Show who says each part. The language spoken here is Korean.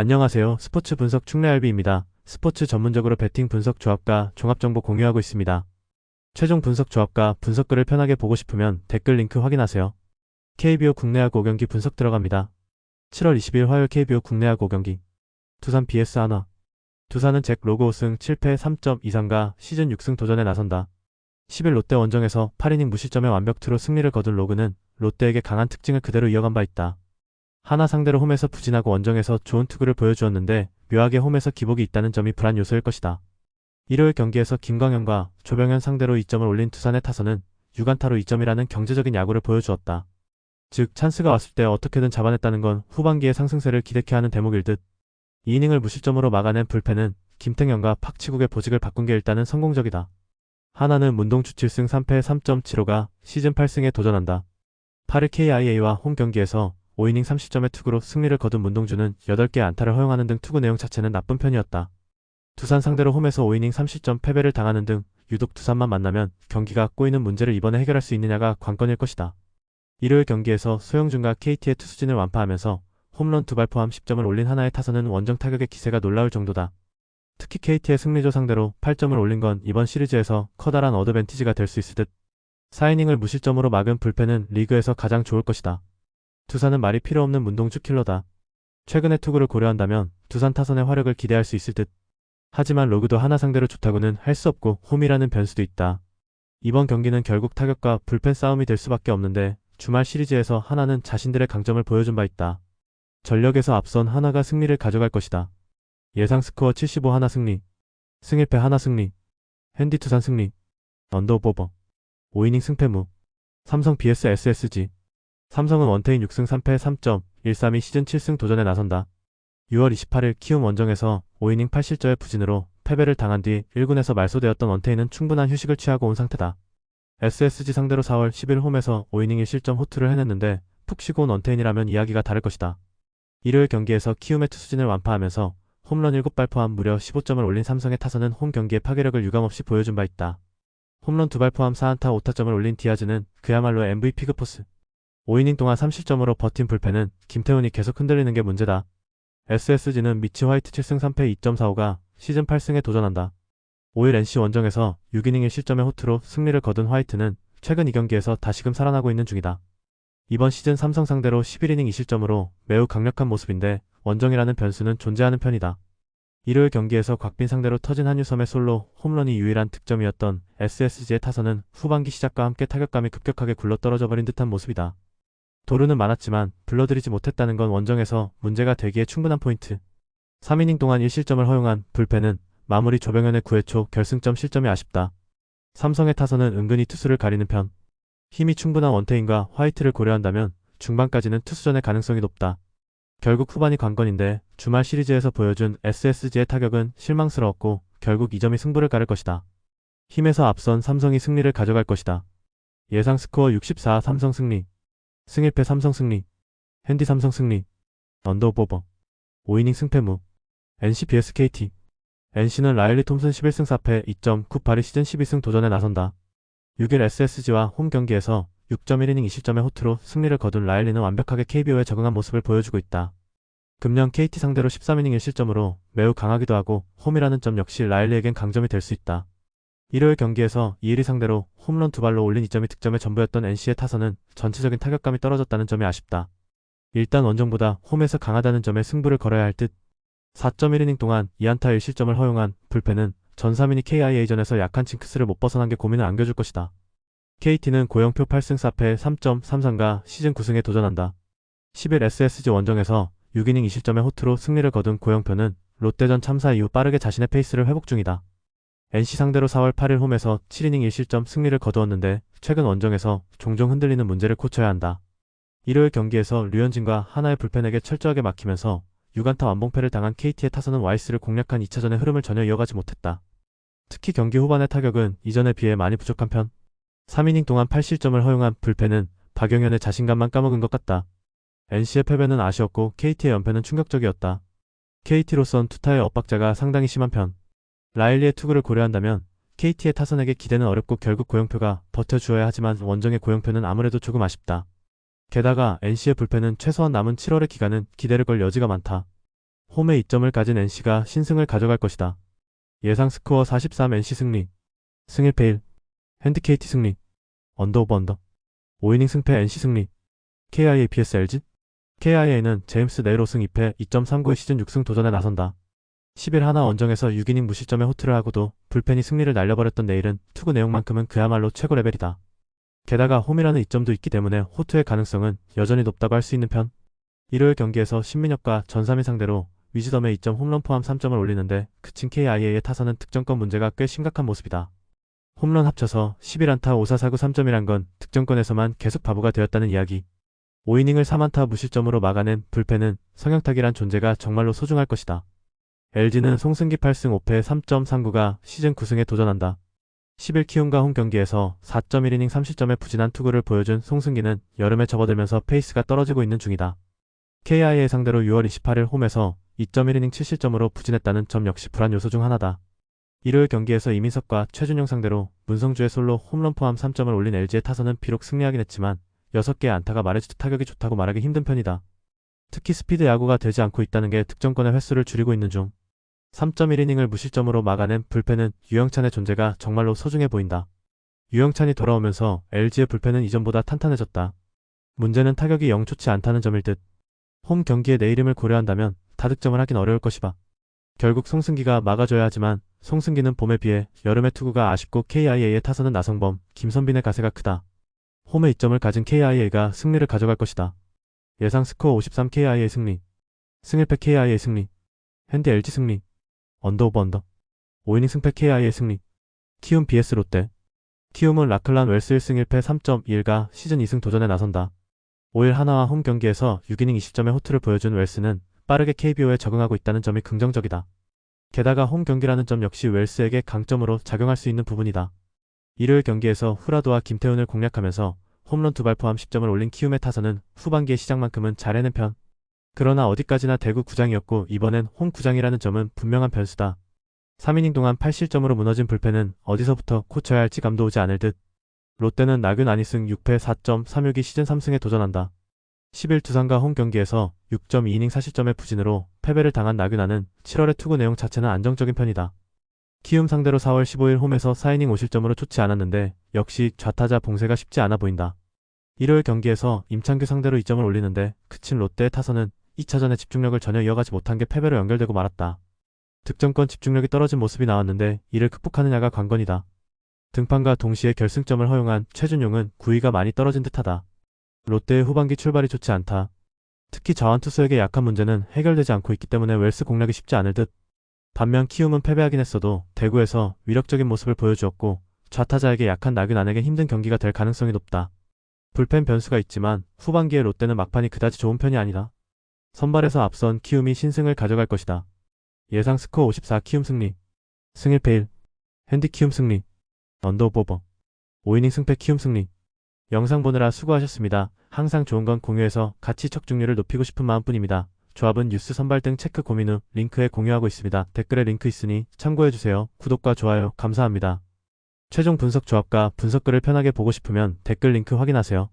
Speaker 1: 안녕하세요. 스포츠 분석 충래알비입니다. 스포츠 전문적으로 배팅 분석 조합과 종합정보 공유하고 있습니다. 최종 분석 조합과 분석글을 편하게 보고 싶으면 댓글 링크 확인하세요. KBO 국내야구 5경기 분석 들어갑니다. 7월 20일 화요일 KBO 국내야구 5경기 두산 BS 한화 두산은 잭 로그 5승 7패 3점 이상과 시즌 6승 도전에 나선다. 10일 롯데 원정에서 8이닝 무실점의 완벽투로 승리를 거둔 로그는 롯데에게 강한 특징을 그대로 이어간 바 있다. 하나 상대로 홈에서 부진하고 원정에서 좋은 투구를 보여주었는데 묘하게 홈에서 기복이 있다는 점이 불안 요소일 것이다. 일요일 경기에서 김광현과 조병현 상대로 2점을 올린 두산의 타선은 6안타로 2점이라는 경제적인 야구를 보여주었다. 즉 찬스가 왔을 때 어떻게든 잡아냈다는 건 후반기의 상승세를 기대케 하는 대목일 듯. 2이닝을 무실점으로 막아낸 불펜은 김태경과 박치국의 보직을 바꾼 게 일단은 성공적이다. 하나는 문동주 7승 3패 3.75가 시즌 8승에 도전한다. 8일 KIA와 홈 경기에서 5이닝 30점의 투구로 승리를 거둔 문동주는 8개 안타를 허용하는 등 투구 내용 자체는 나쁜 편이었다. 두산 상대로 홈에서 5이닝 30점 패배를 당하는 등 유독 두산만 만나면 경기가 꼬이는 문제를 이번에 해결할 수 있느냐가 관건일 것이다. 일요일 경기에서 소영준과 KT의 투수진을 완파하면서 홈런 두 발 포함 10점을 올린 하나의 타선은 원정 타격의 기세가 놀라울 정도다. 특히 KT의 승리조 상대로 8점을 올린 건 이번 시리즈에서 커다란 어드밴티지가 될 수 있을 듯. 4이닝을 무실점으로 막은 불펜은 리그에서 가장 좋을 것이다. 두산은 말이 필요 없는 문동주 킬러다. 최근의 투구를 고려한다면 두산 타선의 화력을 기대할 수 있을 듯. 하지만 로그도 하나 상대로 좋다고는 할 수 없고 홈이라는 변수도 있다. 이번 경기는 결국 타격과 불펜 싸움이 될 수밖에 없는데 주말 시리즈에서 하나는 자신들의 강점을 보여준 바 있다. 전력에서 앞선 하나가 승리를 가져갈 것이다. 예상 스코어 75 하나 승리, 승일패 하나 승리, 핸디 투산 승리, 언더 오버버, 5이닝 승패무, 삼성 BS SSG, 삼성은 원태인 6승 3패 3.132 시즌 7승 도전에 나선다. 6월 28일 키움 원정에서 5이닝 8실점의 부진으로 패배를 당한 뒤 1군에서 말소되었던 원태인은 충분한 휴식을 취하고 온 상태다. SSG 상대로 4월 10일 홈에서 5이닝 1실점 호투를 해냈는데 푹 쉬고 온 원태인이라면 이야기가 다를 것이다. 일요일 경기에서 키움의 투수진을 완파하면서 홈런 7발 포함 무려 15점을 올린 삼성의 타선은 홈 경기의 파괴력을 유감없이 보여준 바 있다. 홈런 2발 포함 4안타 5타점을 올린 디아즈는 그야말로 MVP급 포스. 5이닝 동안 3실점으로 버틴 불펜은 김태훈이 계속 흔들리는 게 문제다. SSG는 미치 화이트 7승 3패 2.45가 시즌 8승에 도전한다. 5일 NC 원정에서 6이닝 1실점의 호투로 승리를 거둔 화이트는 최근 2경기에서 다시금 살아나고 있는 중이다. 이번 시즌 삼성 상대로 11이닝 2실점으로 매우 강력한 모습인데 원정이라는 변수는 존재하는 편이다. 일요일 경기에서 곽빈 상대로 터진 한유섬의 솔로 홈런이 유일한 득점이었던 SSG의 타선은 후반기 시작과 함께 타격감이 급격하게 굴러떨어져 버린 듯한 모습이다. 도루는 많았지만 불러들이지 못했다는 건 원정에서 문제가 되기에 충분한 포인트. 3이닝 동안 1실점을 허용한 불펜은 마무리 조병현의 9회 초 결승점 실점이 아쉽다. 삼성의 타선은 은근히 투수를 가리는 편. 힘이 충분한 원태인과 화이트를 고려한다면 중반까지는 투수전의 가능성이 높다. 결국 후반이 관건인데 주말 시리즈에서 보여준 SSG의 타격은 실망스러웠고 결국 이 점이 승부를 가를 것이다. 힘에서 앞선 삼성이 승리를 가져갈 것이다. 예상 스코어 64 삼성 승리 승일패 삼성 승리 핸디 삼성 승리 언더오버버 5이닝 승패무 NC BS KT NC는 라일리 톰슨 11승 4패 2.98의 시즌 12승 도전에 나선다. 6일 SSG와 홈 경기에서 6.1이닝 2실점의 호투로 승리를 거둔 라일리는 완벽하게 KBO에 적응한 모습을 보여주고 있다. 금년 KT 상대로 13이닝 1실점으로 매우 강하기도 하고 홈이라는 점 역시 라일리에겐 강점이 될 수 있다. 일요일 경기에서 이일이 상대로 홈런 두 발로 올린 2점이 득점의 전부였던 NC의 타선은 전체적인 타격감이 떨어졌다는 점이 아쉽다. 일단 원정보다 홈에서 강하다는 점에 승부를 걸어야 할 듯. 4.1이닝 동안 2안타 1실점을 허용한 불펜은 전 3인이 KIA전에서 약한 징크스를 못 벗어난 게 고민을 안겨줄 것이다. KT는 고영표 8승 4패 3.33가 시즌 9승에 도전한다. 10일 SSG 원정에서 6이닝 2실점의 호투로 승리를 거둔 고영표는 롯데전 참사 이후 빠르게 자신의 페이스를 회복 중이다. NC 상대로 4월 8일 홈에서 7이닝 1실점 승리를 거두었는데 최근 원정에서 종종 흔들리는 문제를 고쳐야 한다. 일요일 경기에서 류현진과 하나의 불펜에게 철저하게 막히면서 6안타 완봉패를 당한 KT의 타선은 와이스를 공략한 2차전의 흐름을 전혀 이어가지 못했다. 특히 경기 후반의 타격은 이전에 비해 많이 부족한 편. 3이닝 동안 8실점을 허용한 불펜은 박영현의 자신감만 까먹은 것 같다. NC의 패배는 아쉬웠고 KT의 연패는 충격적이었다. KT로선 투타의 엇박자가 상당히 심한 편. 라일리의 투구를 고려한다면 KT의 타선에게 기대는 어렵고 결국 고영표가 버텨주어야 하지만 원정의 고영표는 아무래도 조금 아쉽다. 게다가 NC의 불펜은 최소한 남은 7월의 기간은 기대를 걸 여지가 많다. 홈에 2점을 가진 NC가 신승을 가져갈 것이다. 예상 스코어 43 NC 승리. 승일 페일. 핸디케이티 승리. 언더 오버 언더. 5이닝 승패 NC 승리. KIA PS LG. KIA는 제임스 네로 승 2패 2.39의 시즌 6승 도전에 나선다. 10일 하나 원정에서 6이닝 무실점의 호투를 하고도 불펜이 승리를 날려버렸던 내일은 투구 내용만큼은 그야말로 최고 레벨이다. 게다가 홈이라는 이점도 있기 때문에 호투의 가능성은 여전히 높다고 할 수 있는 편. 일요일 경기에서 신민혁과 전삼위 상대로 위즈덤의 2점 홈런 포함 3점을 올리는데 그친 KIA의 타선은 득점권 문제가 꽤 심각한 모습이다. 홈런 합쳐서 11안타 5사사구 3점이란 건 득점권에서만 계속 바보가 되었다는 이야기. 5이닝을 3안타 무실점으로 막아낸 불펜은 성형탁이란 존재가 정말로 소중할 것이다. LG는 송승기 8승 5패 3.39가 시즌 9승에 도전한다. 10일 키움과 홈 경기에서 4.1이닝 30점의 부진한 투구를 보여준 송승기는 여름에 접어들면서 페이스가 떨어지고 있는 중이다. KIA 상대로 6월 28일 홈에서 2.1이닝 7실점으로 부진했다는 점 역시 불안 요소 중 하나다. 일요일 경기에서 이민석과 최준용 상대로 문성주의 솔로 홈런 포함 3점을 올린 LG의 타선은 비록 승리하긴 했지만 6개의 안타가 말해주듯 타격이 좋다고 말하기 힘든 편이다. 특히 스피드 야구가 되지 않고 있다는 게 득점권의 횟수를 줄이고 있는 중 3.1이닝을 무실점으로 막아낸 불펜은 유영찬의 존재가 정말로 소중해 보인다. 유영찬이 돌아오면서 LG의 불펜은 이전보다 탄탄해졌다. 문제는 타격이 영 좋지 않다는 점일 듯. 홈 경기의 내일임을 고려한다면 다득점을 하긴 어려울 것이다. 결국 송승기가 막아줘야 하지만 송승기는 봄에 비해 여름의 투구가 아쉽고 KIA의 타선은 나성범, 김선빈의 가세가 크다. 홈에 2점을 가진 KIA가 승리를 가져갈 것이다. 예상 스코어 53 KIA 승리. 승일패 KIA 승리. 핸디 LG 승리. 언더 오버 언더. 5이닝 승패 KIA 승리. 키움 BS 롯데. 키움은 라클란 웰스 1승 1패 3.1가 시즌 2승 도전에 나선다. 5일 하나와 홈 경기에서 6이닝 20점의 호투를 보여준 웰스는 빠르게 KBO에 적응하고 있다는 점이 긍정적이다. 게다가 홈 경기라는 점 역시 웰스에게 강점으로 작용할 수 있는 부분이다. 일요일 경기에서 후라도와 김태훈을 공략하면서 홈런 두 발 포함 10점을 올린 키움의 타선은 후반기의 시작만큼은 잘 해낸 편. 그러나 어디까지나 대구 구장이었고 이번엔 홈 구장이라는 점은 분명한 변수다. 3이닝 동안 8실점으로 무너진 불펜은 어디서부터 고쳐야 할지 감도 오지 않을 듯. 롯데는 나균 아니승 6패 4.36이 시즌 3승에 도전한다. 10일 두산과 홈 경기에서 6.2이닝 4실점의 부진으로 패배를 당한 나균아는 7월의 투구 내용 자체는 안정적인 편이다. 키움 상대로 4월 15일 홈에서 4이닝 5실점으로 좋지 않았는데 역시 좌타자 봉쇄가 쉽지 않아 보인다. 일요일 경기에서 임창규 상대로 2점을 올리는데 그친 롯데의 타선은 2차전에 집중력을 전혀 이어가지 못한 게 패배로 연결되고 말았다. 득점권 집중력이 떨어진 모습이 나왔는데 이를 극복하느냐가 관건이다. 등판과 동시에 결승점을 허용한 최준용은 구위가 많이 떨어진 듯하다. 롯데의 후반기 출발이 좋지 않다. 특히 자완투수에게 약한 문제는 해결되지 않고 있기 때문에 웰스 공략이 쉽지 않을 듯. 반면 키움은 패배하긴 했어도 대구에서 위력적인 모습을 보여주었고 좌타자에게 약한 나균안에게 힘든 경기가 될 가능성이 높다. 불펜 변수가 있지만 후반기에 롯데는 막판이 그다지 좋은 편이 아니다. 선발에서 앞선 키움이 신승을 가져갈 것이다. 예상 스코어 54 키움 승리. 승일 페일. 핸디 키움 승리. 언더 보버. 5이닝 승패 키움 승리. 영상 보느라 수고하셨습니다. 항상 좋은 건 공유해서 같이 척중률을 높이고 싶은 마음뿐입니다. 조합은 뉴스 선발 등 체크 고민 후 링크에 공유하고 있습니다. 댓글에 링크 있으니 참고해주세요. 구독과 좋아요 감사합니다. 최종 분석 조합과 분석글을 편하게 보고 싶으면 댓글 링크 확인하세요.